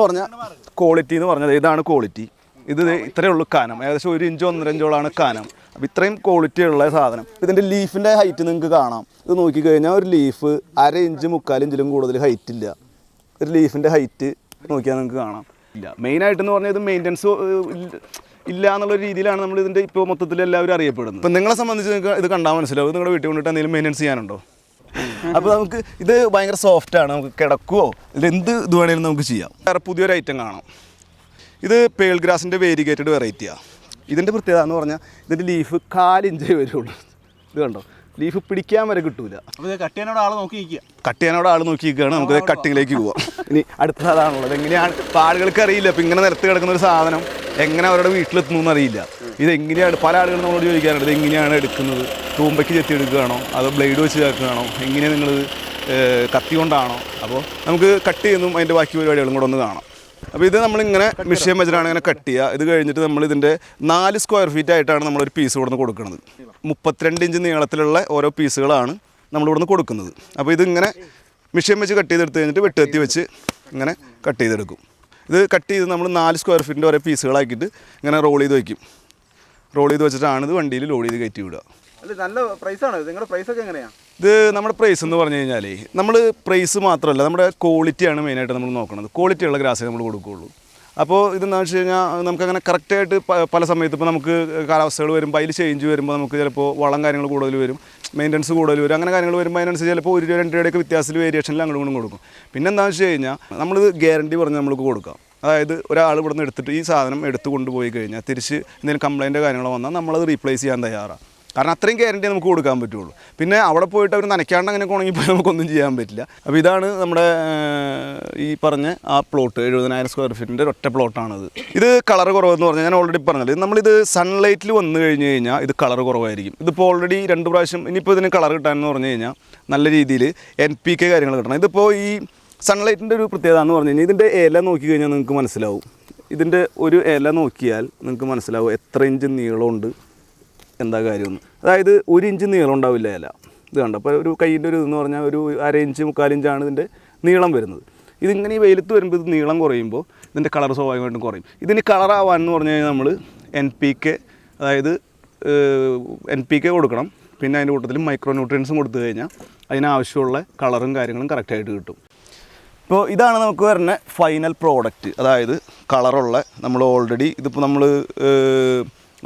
പറഞ്ഞ ക്വാളിറ്റി എന്ന് പറഞ്ഞത് ഇതാണ് ക്വാളിറ്റി ഇത് ഇത്രേ ഇത്രയേ ഉള്ളൂ കാനം. ഏകദേശം ഒരു ഇഞ്ചോ ഒന്നര ഇഞ്ചോളാണ് കാനം. അപ്പോൾ ഇത്രയും ക്വാളിറ്റി ഉള്ള സാധനം. ഇതിന്റെ ലീഫിന്റെ ഹൈറ്റ് നിങ്ങൾക്ക് കാണാം. ഇത് നോക്കിക്കഴിഞ്ഞാൽ ഒരു ലീഫ് അര ഇഞ്ച് മുക്കാൽ ഇഞ്ചിലും കൂടുതൽ ഹൈറ്റ് ഇല്ല. ഒരു ലീഫിന്റെ ഹൈറ്റ് നോക്കിയാൽ നിങ്ങൾക്ക് കാണാം. ഇല്ല. മെയിനായിട്ടെന്ന് പറഞ്ഞാൽ ഇത് മെയിന്റനൻസ് ഇല്ല എന്നുള്ള രീതിയിലാണ് നമ്മൾ ഇതിന്റെ ഇപ്പോൾ മൊത്തത്തിൽ എല്ലാവരും അറിയപ്പെടുന്നത്. ഇപ്പം നിങ്ങളെ സംബന്ധിച്ച് നിങ്ങൾക്ക് ഇത് കണ്ടാൽ മനസ്സിലാവും. നിങ്ങളുടെ വീട്ടിൽ കൊണ്ടിട്ട് എന്തെങ്കിലും മെയിന്റനൻസ് ചെയ്യാനുണ്ടോ? അപ്പോൾ നമുക്ക് ഇത് ഭയങ്കര സോഫ്റ്റ് ആണ്. നമുക്ക് കിടക്കുവോ? എന്ത് ഇത് വേണേലും നമുക്ക് ചെയ്യാം. വേറെ പുതിയൊരു ഐറ്റം കാണാം. ഇത് പേൾ ഗ്രാസിന്റെ വേരിഗേറ്റഡ് വെറൈറ്റിയാണ് ഇതിന്റെ പ്രത്യേകത എന്ന് പറഞ്ഞാൽ ഇതിന്റെ ലീഫ് കാലിഞ്ചേ വരുള്ളൂ. ഇത് കണ്ടോ? ലീഫ് പിടിക്കാൻ വരെ കിട്ടൂല. അപ്പോൾ ഇത് കട്ട് ചെയ്യാനോട് ആളെ നോക്കി നിൽക്കുക. കട്ട് ചെയ്യാനോട് ആൾ നോക്കി നിൽക്കുകയാണ്. നമുക്ക് കട്ടിങ്ങിലേക്ക് പോവാം. ഇനി അടുത്ത സാധനമുള്ളത് എങ്ങനെയാണ്? ഇപ്പം ആളുകൾക്ക് അറിയില്ല. ഇപ്പം ഇങ്ങനെ നിരത്ത് കിടക്കുന്ന ഒരു സാധനം എങ്ങനെ അവരുടെ വീട്ടിലെത്തുന്നു എന്നറിയില്ല. ഇത് എങ്ങനെയാണ്? പല ആളുകളും നമ്മളോട് ചോദിക്കാറുണ്ട്. ഇത് എങ്ങനെയാണ് എടുക്കുന്നത്? തൂമ്പയ്ക്ക് ചെത്തി എടുക്കുകയാണോ? അതോ ബ്ലേഡ് വെച്ച് ചേർക്കുകയാണോ? എങ്ങനെ നിങ്ങൾ കത്തി കൊണ്ടാണോ അപ്പോൾ നമുക്ക് കട്ട് ചെയ്യുന്നതും അതിന്റെ ബാക്കി പരിപാടികളും കൂടെ ഒന്ന് കാണാം. അപ്പോൾ ഇത് നമ്മളിങ്ങനെ മിഷ്യൻ വെച്ചിട്ടാണ് ഇങ്ങനെ കട്ട് ചെയ്യുക. ഇത് കഴിഞ്ഞിട്ട് നമ്മൾ ഇതിന്റെ നാല് സ്ക്വയർ ഫീറ്റ് ആയിട്ടാണ് നമ്മളൊരു പീസ് കൊടുന്ന് കൊടുക്കുന്നത്. മുപ്പത്തിരണ്ട് ഇഞ്ച് നീളത്തിലുള്ള ഓരോ പീസുകളാണ് നമ്മൾ നിന്ന് കൊടുക്കുന്നത്. അപ്പോൾ ഇതിങ്ങനെ മിഷ്യൻ വെച്ച് കട്ട് ചെയ്തെടുത്ത് കഴിഞ്ഞിട്ട് വെട്ടുകത്തി വെച്ച് ഇങ്ങനെ കട്ട് ചെയ്തെടുക്കും. ഇത് കട്ട് ചെയ്ത് നമ്മൾ നാല് സ്ക്വയർ ഫീറ്റിന്റെ ഓരോ പീസുകളാക്കിയിട്ട് ഇങ്ങനെ റോൾ ചെയ്ത് വയ്ക്കും. റോൾ ചെയ്ത് വെച്ചിട്ടാണ് ഇത് വണ്ടിയിൽ ലോഡ് ചെയ്ത് കയറ്റി വിടുക. അല്ല നല്ല പ്രൈസാണ് നിങ്ങളുടെ പ്രൈസ് ഒക്കെ എങ്ങനെയാണ് ഇത് നമ്മുടെ പ്രൈസ് എന്ന് പറഞ്ഞു കഴിഞ്ഞാൽ നമ്മൾ പ്രൈസ് മാത്രമല്ല നമ്മുടെ ക്വാളിറ്റിയാണ് മെയിനായിട്ട് നമ്മൾ നോക്കുന്നത് ക്വാളിറ്റിയുള്ള ഗ്രാസേ നമ്മൾ കൊടുക്കുകയുള്ളൂ അപ്പോൾ ഇതെന്താണെന്ന് വെച്ച് കഴിഞ്ഞാൽ നമുക്കങ്ങനെ കറക്റ്റായിട്ട് പല സമയത്ത് ഇപ്പോൾ നമുക്ക് കാലാവസ്ഥകൾ വരുമ്പോൾ അതിൽ ചേഞ്ച് വരുമ്പോൾ നമുക്ക് ചിലപ്പോൾ വളം കാര്യങ്ങൾ കൂടുതൽ വരും മെയിന്റനൻസ് കൂടുതൽ വരും അങ്ങനെ കാര്യങ്ങൾ വരുമ്പോൾ അതിനനുസരിച്ച് ചിലപ്പോൾ ഒരു രണ്ട് രൂപയുടെയൊക്കെ വ്യത്യാസത്തിൽ വേരിയേഷനിൽ അങ്ങോട്ടും ഇങ്ങോട്ടും കൊടുക്കും. പിന്നെ എന്താണെന്ന് വെച്ച് കഴിഞ്ഞാൽ നമ്മൾ ഗ്യാരണ്ടി പറഞ്ഞ് നമ്മൾക്ക് കൊടുക്കാം. അതായത് ഒരാൾ ഇവിടെ നിന്ന് എടുത്തിട്ട് ഈ സാധനം എടുത്തു കൊണ്ടുപോയി കഴിഞ്ഞാൽ തിരിച്ച് എന്തെങ്കിലും കംപ്ലയിന്റ് കാര്യങ്ങളോ വന്നാൽ നമ്മളത് റീപ്ലേസ് ചെയ്യാൻ തയ്യാറാണ് കാരണം അത്രയും ഗ്യാരണ്ടി നമുക്ക് കൊടുക്കാൻ പറ്റുള്ളൂ. പിന്നെ അവിടെ പോയിട്ട് അവർ നനയ്ക്കാണ്ട് അങ്ങനെ ഉണങ്ങിപ്പോയി നമുക്കൊന്നും ചെയ്യാൻ പറ്റില്ല. അപ്പോൾ ഇതാണ് നമ്മുടെ ഈ പറഞ്ഞ ആ പ്ലോട്ട് എഴുപതിനായിരം സ്ക്വയർ ഫീറ്റിന്റെ ഒറ്റ പ്ലോട്ടാണിത് ഇത് കളർ കുറവെന്ന് പറഞ്ഞാൽ ഞാൻ ഓൾറെഡി പറഞ്ഞത് നമ്മളിത് സൺലൈറ്റിൽ വന്നു കഴിഞ്ഞ് കഴിഞ്ഞാൽ ഇത് കളർ കുറവായിരിക്കും. ഇതിപ്പോൾ ഓൾറെഡി രണ്ട് പ്രാവശ്യം ഇനിയിപ്പോൾ ഇതിന് കളർ കിട്ടാനെന്ന് പറഞ്ഞു കഴിഞ്ഞാൽ നല്ല രീതിയിൽ എൻ പി കെ കാര്യങ്ങൾ കിട്ടണം. ഇതിപ്പോൾ ഈ സൺലൈറ്റിന്റെ ഒരു പ്രത്യേകത എന്ന് പറഞ്ഞു കഴിഞ്ഞാൽ ഇതിന്റെ ഇല നോക്കി കഴിഞ്ഞാൽ നിങ്ങൾക്ക് മനസ്സിലാവും. ഇതിന്റെ ഒരു ഇല നോക്കിയാൽ നിങ്ങൾക്ക് മനസ്സിലാവും എത്ര ഇഞ്ച് നീളമുണ്ട്. എന്താ കാര്യമെന്ന്. അതായത് ഒരു ഇഞ്ച് നീളം ഉണ്ടാവില്ല ഇല. ഇത് കണ്ടോ? അപ്പോൾ ഒരു കയ്യിന്റെ ഒരു ഇതെന്ന് പറഞ്ഞാൽ ഒരു അര ഇഞ്ച് മുക്കാലിഞ്ചാണ് ഇതിന്റെ നീളം വരുന്നത്. ഇതിങ്ങനെ ഈ വെയിലത്ത് വരുമ്പോൾ ഇത് നീളം കുറയുമ്പോൾ ഇതിന്റെ കളർ സ്വാഭാവികമായിട്ടും കുറയും. ഇതിന് കളറാവാൻ എന്ന് പറഞ്ഞു കഴിഞ്ഞാൽ നമ്മൾ എൻ പി കെ അതായത് എൻ പി കെ കൊടുക്കണം. പിന്നെ അതിന്റെ കൂട്ടത്തിൽ മൈക്രോ ന്യൂട്രിയൻസും കൊടുത്തു കഴിഞ്ഞാൽ അതിനാവശ്യമുള്ള കളറും കാര്യങ്ങളും കറക്റ്റായിട്ട് കിട്ടും. ഇപ്പോൾ ഇതാണ് നമുക്ക് വരുന്ന ഫൈനൽ പ്രോഡക്റ്റ് അതായത് കളറുള്ള നമ്മൾ ഓൾറെഡി ഇതിപ്പോൾ നമ്മൾ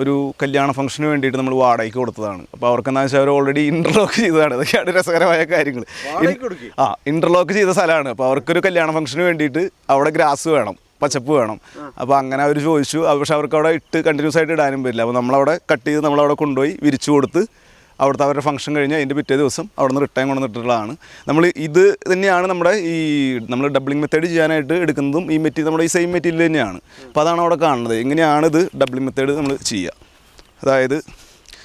ഒരു കല്യാണ ഫംഗ്ഷന് വേണ്ടിയിട്ട് നമ്മൾ വാടകയ്ക്ക് കൊടുത്തതാണ്. അപ്പോൾ അവർക്ക് എന്താ വെച്ചാൽ അവർ ഓൾറെഡി ഇന്റർലോക്ക് ചെയ്തതാണ്. ഇതൊക്കെയാണ് രസകരമായ കാര്യങ്ങൾ ആ ഇന്റർലോക്ക് ചെയ്ത സ്ഥലമാണ് അപ്പോൾ അവർക്കൊരു കല്യാണ ഫംഗ്ഷന് വേണ്ടിയിട്ട് അവിടെ ഗ്രാസ് വേണം പച്ചപ്പ് വേണം. അപ്പോൾ അങ്ങനെ അവർ ചോദിച്ചു. പക്ഷെ പക്ഷേ അവർക്ക് അവിടെ ഇട്ട് കണ്ടിന്യൂസ് ആയിട്ട് ഇടാനും പറ്റില്ല. അപ്പോൾ നമ്മളവിടെ കട്ട് ചെയ്ത് നമ്മളവിടെ കൊണ്ടുപോയി വിരിച്ചു കൊടുത്ത് അവിടുത്തെ അവരുടെ ഫംഗ്ഷൻ കഴിഞ്ഞ് അതിന്റെ പിറ്റേ ദിവസം അവിടെ നിന്ന് റിട്ടേൺ കൊണ്ടുവന്നിട്ടുള്ളതാണ്. നമ്മൾ ഇത് തന്നെയാണ് നമ്മുടെ ഈ നമ്മൾ ഡബ്ലിംഗ് മെത്തേഡ് ചെയ്യാനായിട്ട് എടുക്കുന്നതും ഈ മെറ്റീരിയൽ നമ്മുടെ ഈ സെയിം മെറ്റീരിയൽ തന്നെയാണ്. അപ്പോൾ അതാണ് അവിടെ കാണുന്നത്. എങ്ങനെയാണ് ഇത് ഡബ്ലിംഗ് മെത്തേഡ് നമ്മൾ ചെയ്യുക. അതായത്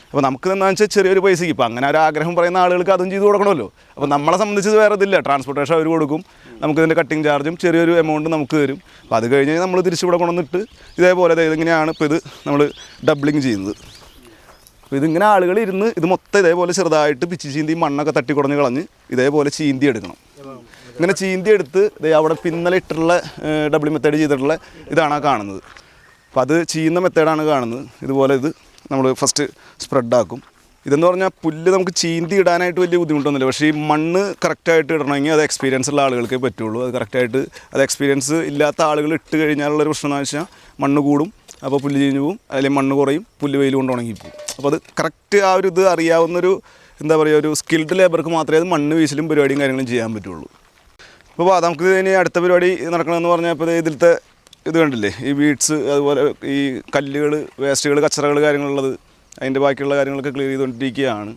അപ്പോൾ നമുക്ക് എന്താണെന്ന് വെച്ചാൽ ചെറിയൊരു പൈസയ്ക്ക് ഇപ്പോൾ അങ്ങനെ ഒരു ആഗ്രഹം പറയുന്ന ആളുകൾക്ക് അതും ചെയ്ത് കൊടുക്കണമല്ലോ. അപ്പോൾ നമ്മളെ സംബന്ധിച്ച് വേറെ ഇതില്ല. ട്രാൻസ്പോർട്ടേഷൻ അവർ കൊടുക്കും. നമുക്ക് ഇതിന്റെ കട്ടിങ് ചാർജും ചെറിയൊരു എമൗണ്ട് നമുക്ക് തരും. അപ്പോൾ അത് കഴിഞ്ഞ് നമ്മൾ തിരിച്ചിവിടെ കൊണ്ടുവന്നിട്ട് ഇതേപോലെ ഇതെങ്ങനെയാണ് ഇപ്പോൾ ഇത് നമ്മൾ ഡബ്ലിങ് ചെയ്യുന്നത്. അപ്പോൾ ഇതിങ്ങനെ ആളുകൾ ഇരുന്ന് ഇത് മൊത്തം ഇതേപോലെ ചെറുതായിട്ട് പിച്ചി ചീന്തി മണ്ണൊക്കെ തട്ടി കുടഞ്ഞ് കളഞ്ഞ് ഇതേപോലെ ചീന്തി എടുക്കണം. ഇങ്ങനെ ചീന്തി എടുത്ത് അവിടെ പിന്നലെ ഇട്ടിട്ടുള്ള ഡബിൾ മെത്തേഡ് ചെയ്തിട്ടുള്ള ഇതാണ് കാണുന്നത്. അപ്പോൾ അത് ചെയ്യുന്ന മെത്തേഡാണ് കാണുന്നത്. ഇതുപോലെ ഇത് നമ്മൾ ഫസ്റ്റ് സ്പ്രെഡാക്കും ഇതെന്ന് പറഞ്ഞാൽ പുല്ല് നമുക്ക് ചീന്തി ഇടാനായിട്ട് വലിയ ബുദ്ധിമുട്ടൊന്നുമില്ല. പക്ഷേ ഈ മണ്ണ് കറക്റ്റായിട്ട് ഇടണമെങ്കിൽ അത് എക്സ്പീരിയൻസ് ഉള്ള ആളുകൾക്കേ പറ്റുള്ളൂ. അത് കറക്റ്റായിട്ട് അത് എക്സ്പീരിയൻസ് ഇല്ലാത്ത ആളുകൾ ഇട്ട് കഴിഞ്ഞാലുള്ളൊരു പ്രശ്നം എന്ന് വെച്ചാൽ മണ്ണ് കൂടും. അപ്പോൾ പുല്ല് ചീഞ്ഞു പോവും. അല്ലെങ്കിൽ മണ്ണ് കുറയും. പുല്ല് വെയിൽ കൊണ്ട് ഉണങ്ങിപ്പോവും അപ്പോൾ അത് കറക്റ്റ് ആ ഒരു ഇത് അറിയാവുന്നൊരു എന്താ പറയുക ഒരു സ്കിൽഡ് ലേബർക്ക് മാത്രമേ അത് മണ്ണ് വീശലും പരിപാടിയും കാര്യങ്ങളും ചെയ്യാൻ പറ്റുള്ളൂ. അപ്പോൾ നമുക്ക് ഇനി അടുത്ത പരിപാടി നടക്കണമെന്ന് പറഞ്ഞാൽ ഇപ്പോൾ ഇതിലത്തെ ഇത് കണ്ടില്ലേ? ഈ ബീഡ്സ് അതുപോലെ ഈ കല്ലുകൾ വേസ്റ്റുകൾ കച്ചറകൾ കാര്യങ്ങളുള്ളത് അതിന്റെ ബാക്കിയുള്ള കാര്യങ്ങളൊക്കെ ക്ലിയർ ചെയ്തുകൊണ്ടിരിക്കുകയാണ്.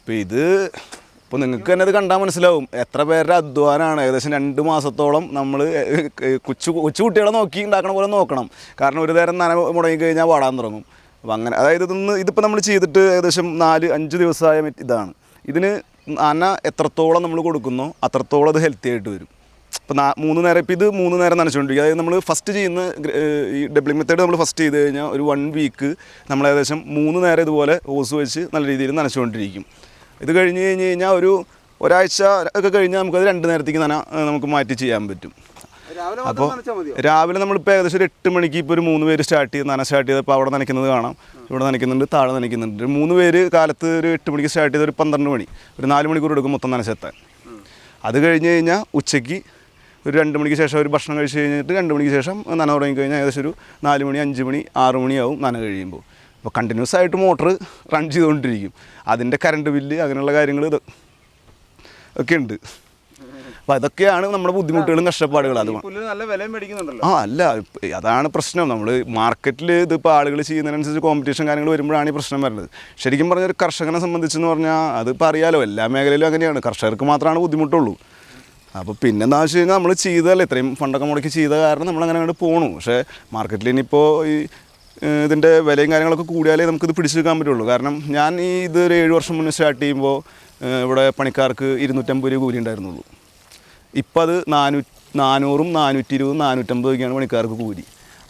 അപ്പോൾ ഇത് ഇപ്പോൾ നിങ്ങൾക്ക് തന്നെ അത് കണ്ടാൽ മനസ്സിലാവും. എത്ര പേരുടെ അധ്വാനമാണ് ഏകദേശം രണ്ട് മാസത്തോളം നമ്മൾ കൊച്ചു കൊച്ചു കുട്ടികളെ നോക്കി ഉണ്ടാക്കണ പോലെ നോക്കണം. കാരണം ഒരു നേരം നന മുടങ്ങി കഴിഞ്ഞാൽ വാടാൻ തുടങ്ങും. അപ്പോൾ അങ്ങനെ അതായത് ഇതൊന്ന് ഇതിപ്പോൾ നമ്മൾ ചെയ്തിട്ട് ഏകദേശം നാല് അഞ്ച് ദിവസമായ ഇതാണ്. ഇതിന് നന എത്രത്തോളം നമ്മൾ കൊടുക്കുന്നു അത്രത്തോളം അത് ഹെൽത്തി ആയിട്ട് വരും. ഇപ്പോൾ നാ മൂന്ന് നേരം ഇപ്പോൾ ഇത് മൂന്ന് നേരം നനച്ചുകൊണ്ടിരിക്കും അതായത് നമ്മൾ ഫസ്റ്റ് ചെയ്യുന്ന ഈ ഡബ്ലിംഗ് മെത്തേഡ് നമ്മൾ ഫസ്റ്റ് ചെയ്ത് കഴിഞ്ഞാൽ ഒരു വൺ വീക്ക് നമ്മൾ ഏകദേശം മൂന്ന് നേരം ഇതുപോലെ ഓസ് വെച്ച് നല്ല രീതിയിൽ നനച്ചുകൊണ്ടിരിക്കും ഇത് കഴിഞ്ഞ് കഴിഞ്ഞ് കഴിഞ്ഞാൽ ഒരു ഒരാഴ്ച ഒക്കെ കഴിഞ്ഞാൽ നമുക്കത് രണ്ട് നേരത്തേക്ക് നന ഏഹ് നമുക്ക് മാറ്റി ചെയ്യാൻ പറ്റും. അപ്പോൾ രാവിലെ നമ്മളിപ്പോൾ ഏകദേശം ഒരു എട്ട് മണിക്ക് ഇപ്പോൾ ഒരു മൂന്ന് പേര് സ്റ്റാർട്ട് ചെയ്ത് നന സ്റ്റാർട്ട് ചെയ്ത് ഇപ്പോൾ അവിടെ നനയ്ക്കുന്നത് കാണാം. ഇവിടെ നനയ്ക്കുന്നുണ്ട് താഴെ നനയ്ക്കുന്നുണ്ട്. ഒരു മൂന്ന് പേര് കാലത്ത് ഒരു എട്ട് മണിക്ക് സ്റ്റാർട്ട് ചെയ്ത് ഒരു പന്ത്രണ്ട് മണി ഒരു നാല് മണിക്കൂർ എടുക്കും മൊത്തം നനച്ചെത്താൻ അത് കഴിഞ്ഞ് കഴിഞ്ഞാൽ ഉച്ചയ്ക്ക് ഒരു രണ്ട് മണിക്ക് ശേഷം ഒരു ഭക്ഷണം കഴിച്ച് കഴിഞ്ഞിട്ട് രണ്ട് മണിക്ക് ശേഷം നന തുടങ്ങിക്കഴിഞ്ഞാൽ ഏകദേശം ഒരു നാല് മണി അഞ്ച് മണി ആറ് മണിയാവും നന കഴിയുമ്പോൾ. അപ്പോൾ കണ്ടിന്യൂസ് ആയിട്ട് മോട്ടർ റൺ ചെയ്തുകൊണ്ടിരിക്കും. അതിന്റെ കറണ്ട് ബില്ല് അങ്ങനെയുള്ള കാര്യങ്ങൾ ഇത് ഒക്കെ ഉണ്ട്. അപ്പോൾ അതൊക്കെയാണ് നമ്മുടെ ബുദ്ധിമുട്ടുകളും കഷ്ടപ്പാടുകളും. അത് നല്ല വിലയും മേടിക്കുന്നുണ്ടല്ലോ. ആ അല്ല അതാണ് പ്രശ്നം. നമ്മൾ മാർക്കറ്റിൽ ഇതിപ്പോൾ ആളുകൾ ചെയ്യുന്നതിനനുസരിച്ച് കോമ്പറ്റീഷൻ കാര്യങ്ങൾ വരുമ്പോഴാണ് ഈ പ്രശ്നം വരുന്നത്. ശരിക്കും പറഞ്ഞാൽ ഒരു കർഷകനെ സംബന്ധിച്ചെന്ന് പറഞ്ഞാൽ അതിപ്പോൾ അറിയാലോ എല്ലാ മേഖലയിലും അങ്ങനെയാണ്. കർഷകർക്ക് മാത്രമാണ് ബുദ്ധിമുട്ടുള്ളൂ. അപ്പോൾ പിന്നെന്താ വെച്ച് കഴിഞ്ഞാൽ നമ്മൾ ചെയ്തതല്ലേ? ഇത്രയും ഫണ്ടൊക്കെ മുടക്കി ചെയ്ത കാരണം നമ്മൾ അങ്ങനെ അങ്ങോട്ട് പോകണു പക്ഷേ മാർക്കറ്റിൽ ഇനിയിപ്പോൾ ഈ ഇതിന്റെ വിലയും കാര്യങ്ങളൊക്കെ കൂടിയാലേ നമുക്കിത് പിടിച്ചു നിൽക്കാൻ പറ്റുള്ളൂ. കാരണം ഞാൻ ഈ ഇത് ഒരു ഏഴ് വർഷം മുന്നേ സ്റ്റാർട്ട് ചെയ്യുമ്പോൾ ഇവിടെ പണിക്കാർക്ക് ഇരുന്നൂറ്റമ്പത് രൂപ കൂലി ഉണ്ടായിരുന്നുള്ളൂ. ഇപ്പം അത് നാനൂ നാനൂറും നാനൂറ്റി ഇരുപതും നാനൂറ്റമ്പത് രൂപയ്ക്കാണ് പണിക്കാർക്ക് കൂലി.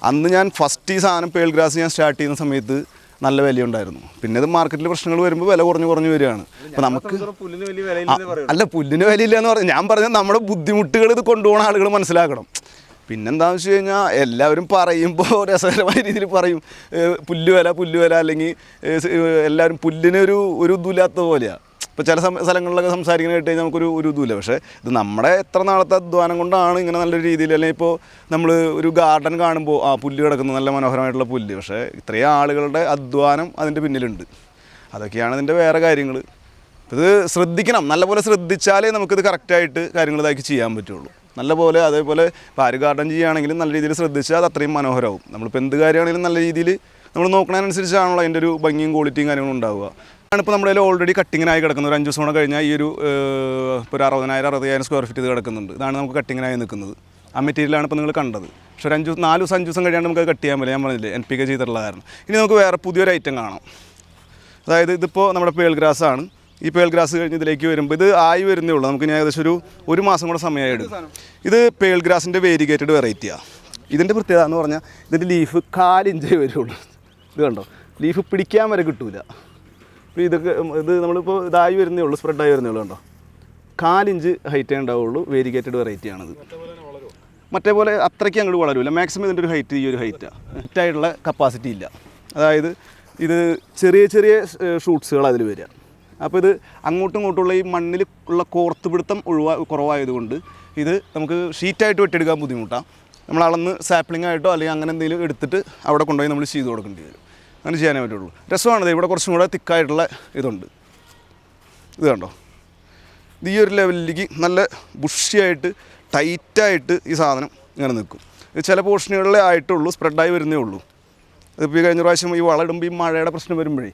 അന്ന് ഞാൻ ഫസ്റ്റ് ഈ സാധനം പേൾ ഗ്രാസ് ഞാൻ സ്റ്റാർട്ട് ചെയ്യുന്ന സമയത്ത് നല്ല വിലയുണ്ടായിരുന്നു പിന്നെ ഇത് മാർക്കറ്റിൽ പ്രശ്നങ്ങൾ വരുമ്പോൾ വില കുറഞ്ഞു കുറഞ്ഞു വരികയാണ്. അപ്പോൾ നമുക്ക് അല്ല പുല്ലിന് വിലയില്ല എന്ന് പറഞ്ഞു ഞാൻ പറഞ്ഞത് നമ്മുടെ ബുദ്ധിമുട്ടുകൾ ഇത് കൊണ്ടുപോകുന്ന ആളുകൾ മനസ്സിലാക്കണം. പിന്നെന്താണെന്ന് വെച്ച് കഴിഞ്ഞാൽ എല്ലാവരും പറയുമ്പോൾ രസകരമായ രീതിയിൽ പറയും. പുല്ല് വില പുല്ല് വില അല്ലെങ്കിൽ എല്ലാവരും പുല്ലിനൊരു ഒരു ഇതുമില്ലാത്ത പോലെയാണ് ഇപ്പോൾ ചില സ്ഥലങ്ങളിലൊക്കെ സംസാരിക്കുന്ന കേട്ട് കഴിഞ്ഞാൽ നമുക്കൊരു ഒരു ഇതുമില്ല. പക്ഷേ ഇത് നമ്മുടെ എത്ര നാളത്തെ അധ്വാനം കൊണ്ടാണ് ഇങ്ങനെ നല്ലൊരു രീതിയിൽ അല്ലെങ്കിൽ ഇപ്പോൾ നമ്മൾ ഒരു ഗാർഡൻ കാണുമ്പോൾ ആ പുല്ല് കിടക്കുന്നത് നല്ല മനോഹരമായിട്ടുള്ള പുല്ല്. പക്ഷേ ഇത്രയും ആളുകളുടെ അധ്വാനം അതിന്റെ പിന്നിലുണ്ട്. അതൊക്കെയാണ് ഇതിന്റെ വേറെ കാര്യങ്ങൾ ഇത് ശ്രദ്ധിക്കണം. നല്ലപോലെ ശ്രദ്ധിച്ചാലേ നമുക്കിത് കറക്റ്റായിട്ട് കാര്യങ്ങൾ ഇതാക്കി ചെയ്യാൻ പറ്റുള്ളൂ. നല്ലപോലെ അതേപോലെ ഇപ്പോൾ ആര് ചെയ്യുകയാണെങ്കിലും നല്ല രീതിയിൽ ശ്രദ്ധിച്ചാൽ അത് അത്രയും മനോഹരമാവും നമ്മളിപ്പോൾ എന്ത് കാര്യമാണെങ്കിലും നല്ല രീതിയിൽ നമ്മൾ നോക്കണതിനനുസരിച്ചാണല്ലോ അതിന്റെ ഒരു ഭംഗിയും ക്വാളിറ്റിയും കാര്യങ്ങളും ഉണ്ടാവുക. ആണിപ്പോൾ നമ്മുടെ കയ്യിൽ ഓൾറെഡി കട്ടിങ്ങിനായി കിടക്കുന്നത് ഒരു അഞ്ച് ദിവസം കഴിഞ്ഞാൽ ഈ ഒരു ഇപ്പോൾ ഒരു അറുപതിനായിരം അറുപതിനായിരം സ്ക്വയർ ഫീറ്റ് ഇത് കിടക്കുന്നുണ്ട്. ഇതാണ് നമുക്ക് കട്ടിങ്ങിനായി നിൽക്കുന്നത്. ആ മെറ്റീരിയലാണ് ഇപ്പോൾ നിങ്ങൾ കണ്ടത്. പക്ഷെ ഒരു അഞ്ച് നാല് ദിവസം അഞ്ച് ദിവസം കഴിയാണ്ട് നമുക്ക് കട്ട് ചെയ്യാൻ പറ്റില്ല. ഞാൻ പറഞ്ഞില്ലേ എൻ പി കെ ചെയ്തിട്ടുള്ള കാരണം. ഇനി നമുക്ക് വേറെ പുതിയൊരു ഐറ്റം കാണാം. അതായത് ഇതിപ്പോൾ നമ്മുടെ പേൾ ഗ്രാസ് ആണ്. ഈ പേൾ ഗ്രാസ് കഴിഞ്ഞ് ഇതിലേക്ക് വരുമ്പോൾ ഇത് ആയി വരുന്നേ ഉള്ളൂ. നമുക്ക് ഇനി ഏകദേശം ഒരു ഒരു മാസം കൂടെ സമയമായി എടുക്കും. ഇത് പേൾ ഗ്രാസിന്റെ വേരിഗേറ്റഡ് വെറൈറ്റിയാണ് ഇതിന്റെ പ്രത്യേകത എന്ന് പറഞ്ഞാൽ ഇതിന്റെ ലീഫ് കാലിഞ്ചേ വരുള്ളൂ. ഇത് കണ്ടോ? ലീഫ് പിടിക്കാൻ വരെ കിട്ടൂല. ഇപ്പോൾ ഇതൊക്കെ ഇത് നമ്മളിപ്പോൾ ഇതായി വരുന്നേ ഉള്ളൂ സ്പ്രെഡായി വരുന്നേ ഉള്ളൂ കണ്ടോ? കാലിഞ്ച് ഹൈറ്റേ ഉണ്ടാവുള്ളൂ വേരിഗേറ്റഡ് വെറൈറ്റിയാണിത് മറ്റേ പോലെ അത്രയ്ക്ക് അങ്ങോട്ട് വളരില്ല മാക്സിമം ഇതിന്റെ ഒരു ഹൈറ്റ് ഈ ഒരു ഹൈറ്റാണ് ഹൈറ്റായിട്ടുള്ള കപ്പാസിറ്റി ഇല്ല. അതായത് ഇത് ചെറിയ ചെറിയ ഷൂട്ട്സുകൾ അതിൽ വരിക. അപ്പോൾ ഇത് അങ്ങോട്ടും ഇങ്ങോട്ടുള്ള ഈ മണ്ണിൽ ഉള്ള കോർത്ത് പിടുത്തം ഒഴിവാ കുറവായതുകൊണ്ട് ഇത് നമുക്ക് ഷീറ്റായിട്ട് വെട്ടിയെടുക്കാൻ ബുദ്ധിമുട്ടാണ്. നമ്മൾ അളന്ന് സാപ്ലിംഗ് ആയിട്ടോ അല്ലെങ്കിൽ അങ്ങനെ എന്തെങ്കിലും എടുത്തിട്ട് അവിടെ കൊണ്ടുപോയി നമ്മൾ ചെയ്ത് കൊടുക്കേണ്ടി വരും. അങ്ങനെ ചെയ്യാനേ പറ്റുള്ളൂ. രസമാണത് ഇവിടെ കുറച്ചും കൂടെ തിക്കായിട്ടുള്ള ഇതുണ്ട്. ഇത് കണ്ടോ? ഈ ഒരു ലെവലിലേക്ക് നല്ല ബുഷിയായിട്ട് ടൈറ്റായിട്ട് ഈ സാധനം ഇങ്ങനെ നിൽക്കും. ഇത് ചില പോർഷനുകളിലേ ആയിട്ടുള്ളൂ സ്പ്രെഡായി വരുന്നേ ഉള്ളൂ. ഇതിപ്പോൾ ഈ കഴിഞ്ഞ പ്രാവശ്യം ഈ വളം ഇടുമ്പോൾ ഈ മഴയുടെ പ്രശ്നം വരുമ്പോഴേ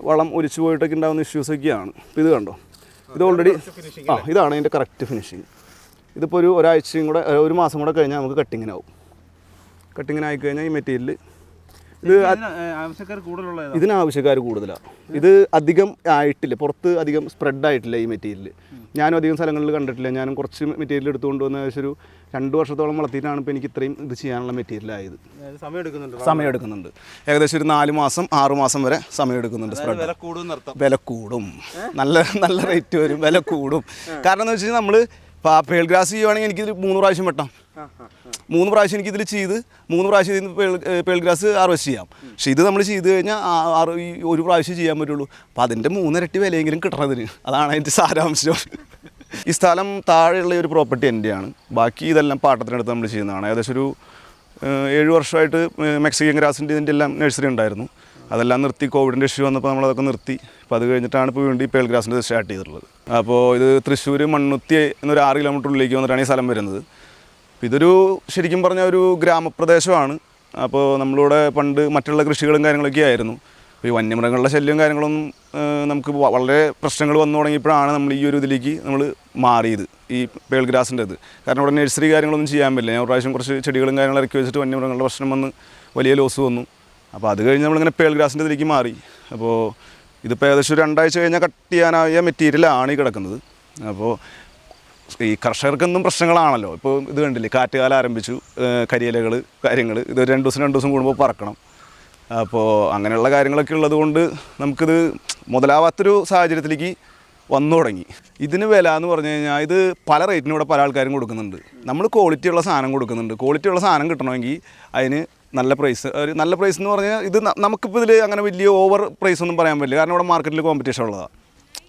വളം ഒലിച്ചു പോയിട്ടൊക്കെ ഉണ്ടാകുന്ന ഇഷ്യൂസൊക്കെയാണ് ഇപ്പോൾ ഇത് കണ്ടോ? ഇത് ഓൾറെഡി ആ ഇതാണ് അതിന്റെ കറക്റ്റ് ഫിനിഷിങ് ഇതിപ്പോൾ ഒരു ഒരാഴ്ചയും കൂടെ ഒരു മാസം കൂടെ കഴിഞ്ഞാൽ നമുക്ക് കട്ടിങ്ങിനാവും കട്ടിങ്ങിനായി കഴിഞ്ഞാൽ ഈ മെറ്റീരിയൽ ഇത് ആവശ്യക്കാർ കൂടുതലുള്ള? ഇതിന് ആവശ്യക്കാർ കൂടുതലാണ് ഇത് അധികം ആയിട്ടില്ല. പുറത്ത് അധികം സ്പ്രെഡ് ആയിട്ടില്ല ഈ മെറ്റീരിയൽ ഞാനും അധികം സ്ഥലങ്ങളിൽ കണ്ടിട്ടില്ല. ഞാനും കുറച്ച് മെറ്റീരിയൽ എടുത്തുകൊണ്ട് വന്ന ഏകദേശം ഒരു രണ്ട് വർഷത്തോളം വളർത്തിയിട്ടാണ് ഇപ്പോൾ എനിക്ക് ഇത്രയും ഇത് ചെയ്യാനുള്ള മെറ്റീരിയൽ ആയത്. സമയം എടുക്കുന്നുണ്ട് ഏകദേശം ഒരു നാല് മാസം ആറ് മാസം വരെ സമയം എടുക്കുന്നുണ്ട് സ്പ്രെഡ് വില കൂടും. നല്ല നല്ല റേറ്റ് വരും. വില കൂടും. കാരണം എന്ന് വെച്ചാൽ കഴിഞ്ഞാൽ നമ്മൾ പേൾ ഗ്രാസ് ചെയ്യുവാണെങ്കിൽ എനിക്കിത് മൂന്ന് പ്രാവശ്യം വെട്ടാം. മൂന്ന് പ്രാവശ്യം എനിക്കിതിൽ ചെയ്ത് മൂന്ന് പ്രാവശ്യം ഇതിന് പേൾ പേൾ ഗ്രാസ് ചെയ്യാം. പക്ഷേ ഇത് നമ്മൾ ചെയ്ത് കഴിഞ്ഞാൽ ആറ് ഒരു പ്രാവശ്യം ചെയ്യാൻ പറ്റുള്ളൂ. അപ്പോൾ അതിന്റെ മൂന്നിരട്ടി വിലയെങ്കിലും കിട്ടണതിന് അതാണ് അതിന്റെ സാരാംശം. ഈ സ്ഥലം താഴെയുള്ള ഒരു പ്രോപ്പർട്ടി എന്റെയാണ് ബാക്കി ഇതെല്ലാം പാട്ടത്തിനടുത്ത് നമ്മൾ ചെയ്യുന്നതാണ്. ഏകദേശം ഒരു ഏഴ് വർഷമായിട്ട് മെക്സിക്കൻ ഗ്രാസിന്റെ ഇതിന്റെ എല്ലാം നഴ്സറി ഉണ്ടായിരുന്നു. അതെല്ലാം നിർത്തി കോവിഡിന്റെ ഇഷ്യൂ വന്നപ്പോൾ നമ്മളതൊക്കെ നിർത്തി. അപ്പോൾ അത് കഴിഞ്ഞിട്ടാണ് ഇപ്പോൾ വീണ്ടും ഈ പേൾ ഗ്രാസിന്റെ സ്റ്റാർട്ട് ചെയ്തിട്ടുള്ളത്. അപ്പോൾ ഇത് തൃശ്ശൂർ മണ്ണുത്തി എന്നൊരു ആറ് കിലോമീറ്റർ ഉള്ളിലേക്ക് വന്നിട്ടാണ് ഈ സ്ഥലം വരുന്നത്. ഇതൊരു ശരിക്കും പറഞ്ഞ ഒരു ഗ്രാമപ്രദേശമാണ്. അപ്പോൾ നമ്മളിവിടെ പണ്ട് മറ്റുള്ള കൃഷികളും കാര്യങ്ങളൊക്കെ ആയിരുന്നു. ഈ വന്യമൃഗങ്ങളുടെ ശല്യവും കാര്യങ്ങളൊന്നും നമുക്ക് വളരെ പ്രശ്നങ്ങൾ വന്നു തുടങ്ങിയപ്പോഴാണ് നമ്മൾ ഈ ഒരു ഇതിലേക്ക് നമ്മൾ മാറിയത് ഈ പേൾ ഗ്രാസിന്റെ ഇത്. കാരണം ഇവിടെ നഴ്സറി കാര്യങ്ങളൊന്നും ചെയ്യാൻ പറ്റില്ല. ഞാൻ പ്രാവശ്യം കുറച്ച് ചെടികളും കാര്യങ്ങളും ഇറക്കി വെച്ചിട്ട് വന്യമൃഗങ്ങളുടെ പ്രശ്നം വന്ന് വലിയ ലോസ് വന്നു. അപ്പോൾ അത് കഴിഞ്ഞ് നമ്മളിങ്ങനെ പേൾ ഗ്രാസിന്റെ ഇതിലേക്ക് മാറി. അപ്പോൾ ഇതിപ്പോൾ ഏകദേശം രണ്ടാഴ്ച കഴിഞ്ഞാൽ കട്ട് ചെയ്യാനായ മെറ്റീരിയലാണ് ഈ കിടക്കുന്നത്. അപ്പോൾ ഈ കർഷകർക്കൊന്നും പ്രശ്നങ്ങളാണല്ലോ. ഇപ്പോൾ ഇത് കണ്ടില്ലേ കാറ്റുകാലം ആരംഭിച്ചു കരിയിലകൾ കാര്യങ്ങൾ ഇത് രണ്ട് ദിവസം രണ്ട് ദിവസം കൂടുമ്പോൾ പറക്കണം. അപ്പോൾ അങ്ങനെയുള്ള കാര്യങ്ങളൊക്കെ ഉള്ളത് കൊണ്ട് നമുക്കിത് മുതലാവാത്തൊരു സാഹചര്യത്തിലേക്ക് വന്നു തുടങ്ങി. ഇതിന് വില എന്ന് പറഞ്ഞു കഴിഞ്ഞാൽ ഇത് പല റേറ്റിനും ഇവിടെ പല ആൾക്കാരും കൊടുക്കുന്നുണ്ട്. നമ്മൾ ക്വാളിറ്റി ഉള്ള സാധനം കൊടുക്കുന്നുണ്ട്. ക്വാളിറ്റി ഉള്ള സാധനം കിട്ടണമെങ്കിൽ അതിന് നല്ല പ്രൈസ് ഒരു നല്ല പ്രൈസ് എന്ന് പറഞ്ഞാൽ ഇത് നമുക്കിപ്പോൾ ഇതിൽ അങ്ങനെ വലിയ ഓവർ പ്രൈസ് ഒന്നും പറയാൻ പറ്റില്ല. കാരണം ഇവിടെ മാർക്കറ്റിൽ കോമ്പറ്റീഷൻ ഉള്ളതാണ്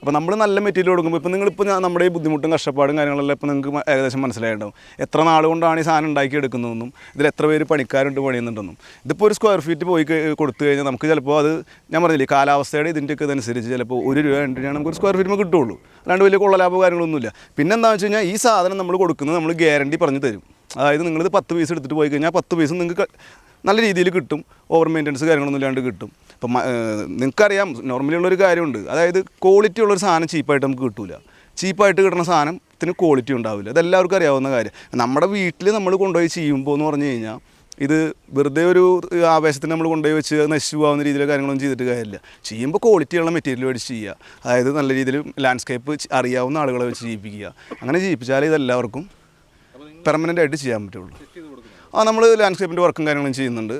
അപ്പോൾ നമ്മൾ നല്ല മെറ്റീരിയൽ കൊടുക്കുമ്പോൾ ഇപ്പോൾ നിങ്ങളിപ്പോൾ ഞാൻ- നമ്മുടെ ഈ ബുദ്ധിമുട്ടും കഷ്ടപ്പാടും കാര്യങ്ങളെല്ലാം ഇപ്പോൾ നിങ്ങൾക്ക് ഏകദേശം മനസ്സിലായിട്ടുണ്ടാവും. എത്ര നാൾ കൊണ്ടാണ് ഈ സാധനം ഉണ്ടാക്കി എടുക്കുന്നതെന്നും ഇതിൽ എത്ര പേര് പണിക്കാരുണ്ട് പണിയുന്നുണ്ടെന്നും. ഇതിപ്പോൾ ഒരു സ്ക്വയർ ഫീറ്റ് പോയി കൊടുത്തു കഴിഞ്ഞാൽ നമുക്ക് ചിലപ്പോൾ അത് ഞാൻ പറഞ്ഞില്ലേ കാലാവസ്ഥയുടെ ഇതിന്റെയൊക്കെ ഇതനുസരിച്ച് ചിലപ്പോൾ ഒരു രൂപ രണ്ട് രൂപയാണ് നമുക്ക് ഒരു സ്ക്വയർ ഫീറ്റ് കിട്ടുള്ളൂ. അല്ലാണ്ട് വലിയ കൊള്ളലാഭോ കാര്യങ്ങളൊന്നുമില്ല. പിന്നെ എന്താണെന്ന് വെച്ച് കഴിഞ്ഞാൽ ഈ സാധനം നമ്മൾ കൊടുക്കുന്നത് നമ്മൾ ഗ്യാരണ്ടി പറഞ്ഞു തരും. അതായത് നിങ്ങളിത് പത്ത് പീസ് എടുത്തിട്ട് പോയി കഴിഞ്ഞാൽ പത്ത് പീസ് നിങ്ങൾക്ക് നല്ല രീതിയിൽ കിട്ടും. ഓവർ മെയിന്റനൻസ് കാര്യങ്ങളൊന്നും ഇല്ലാണ്ട് കിട്ടും. ഇപ്പം നിങ്ങൾക്കറിയാം നോർമലി ഉള്ളൊരു കാര്യമുണ്ട്. അതായത് ക്വാളിറ്റി ഉള്ളൊരു സാധനം ചീപ്പായിട്ട് നമുക്ക് കിട്ടില്ല ചീപ്പായിട്ട് കിട്ടുന്ന സാധനത്തിന് ക്വാളിറ്റി ഉണ്ടാവില്ല. അതെല്ലാവർക്കും അറിയാവുന്ന കാര്യം. നമ്മുടെ വീട്ടിൽ നമ്മൾ കൊണ്ടുപോയി ചെയ്യുമ്പോൾ എന്ന് പറഞ്ഞു കഴിഞ്ഞാൽ ഇത് വെറുതെ ഒരു ആവേശത്തിന് നമ്മൾ കൊണ്ടുപോയി വെച്ച് നശിച്ചു പോകുന്ന രീതിയിലെ കാര്യങ്ങളൊന്നും ചെയ്തിട്ട് കാര്യമില്ല. ചെയ്യുമ്പോൾ ക്വാളിറ്റിയുള്ള മെറ്റീരിയൽ മേടിച്ച് ചെയ്യുക. അതായത് നല്ല രീതിയിൽ ലാൻഡ്സ്കേപ്പ് അറിയാവുന്ന ആളുകളെ വെച്ച് ചെയ്യിപ്പിക്കുക. അങ്ങനെ ചെയ്യിപ്പിച്ചാലേ ഇതെല്ലാവർക്കും പെർമനന്റ് ആയിട്ട് ചെയ്യാൻ പറ്റുള്ളൂ. ആ നമ്മൾ ലാൻഡ്സ്കേപ്പിന്റെ വർക്കും കാര്യങ്ങളും ചെയ്യുന്നുണ്ട്.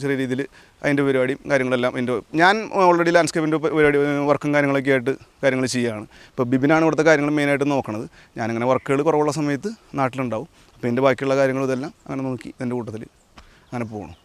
ചെറിയ രീതിയിൽ അതിന്റെ പരിപാടിയും കാര്യങ്ങളെല്ലാം അതിന്റെ ഞാൻ ഓൾറെഡി ലാൻഡ്സ്കേപ്പിന്റെ പരിപാടി വർക്കും കാര്യങ്ങളൊക്കെ ആയിട്ട് കാര്യങ്ങൾ ചെയ്യുകയാണ്. ഇപ്പോൾ ബിബിനാണ് ഇവിടുത്തെ കാര്യങ്ങൾ മെയിനായിട്ട് നോക്കണത്. ഞാനിങ്ങനെ വർക്കുകൾ കുറവുള്ള സമയത്ത് നാട്ടിലുണ്ടാവും. അപ്പോൾ എന്റെ ബാക്കിയുള്ള കാര്യങ്ങളും ഇതെല്ലാം അങ്ങനെ നോക്കി എന്റെ കൂട്ടത്തിൽ അങ്ങനെ പോകണം